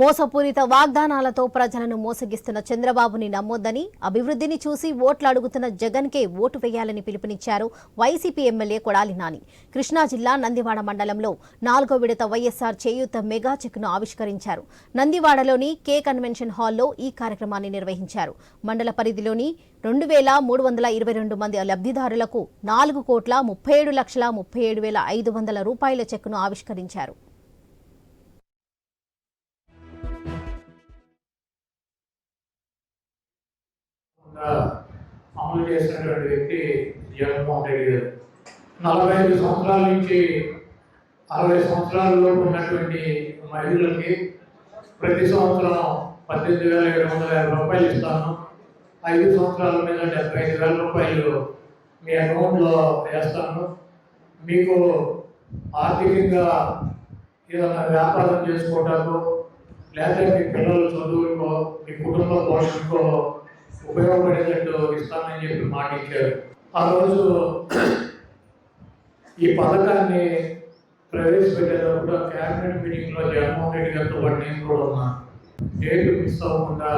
మోసపూరిత వాగ్దానాలతో ప్రజలను మోసగిస్తున్న చంద్రబాబుని నమ్మొద్దని అభివృద్ధిని చూసి ఓట్లు అడుగుతున్న జగన్కే ఓటు వేయాలని పిలుపునిచ్చారు వైసీపీ ఎమ్మెల్యే కొడాలి నాని. కృష్ణా జిల్లా నందివాడ మండలంలో నాలుగో విడత వైఎస్ఆర్ చేయూత మెగా చెక్ను ఆవిష్కరించారు. నందివాడలోని కే కన్వెన్షన్ హాల్లో ఈ కార్యక్రమాన్ని నిర్వహించారు. మండల పరిధిలోని రెండు వేల మూడు వందల ఇరవై రెండు మంది లబ్ధిదారులకు నాలుగు కోట్ల ముప్పై ఏడు లక్షల ముప్పై ఏడు వేల ఐదు వందల రూపాయల చెక్ను ఆవిష్కరించారు. అమలు చేసినటువంటి వ్యక్తి జగన్మోహన్ రెడ్డి గారు. నలభై ఐదు సంవత్సరాల నుంచి అరవై సంవత్సరాలలో ఉన్నటువంటి మహిళలకి ప్రతి సంవత్సరం పద్దెనిమిది వేల ఏడు వందల యాభై రూపాయలు ఇస్తాను. ఐదు సంవత్సరాల మీద డెబ్బై ఐదు వేల రూపాయలు మీ అకౌంట్లో వేస్తాను. మీకు ఆర్థికంగా ఏదైనా వ్యాపారం చేసుకోవటానికి లేదా మీ పిల్లలు చదువుకో మీ కుటుంబ పోషణకో ఉపయోగపడేటట్టు ఇస్తామని చెప్పి మాట ఇచ్చారు. ఆ రోజు ఈ పథకాన్ని ప్రవేశపెట్టేటప్పుడు క్యాబినెట్ మీటింగ్లో జగన్మోహన్ రెడ్డి గారితో పాటు నేను కూడా ఉన్నా. డేట్ మిస్ అవ్వకుండా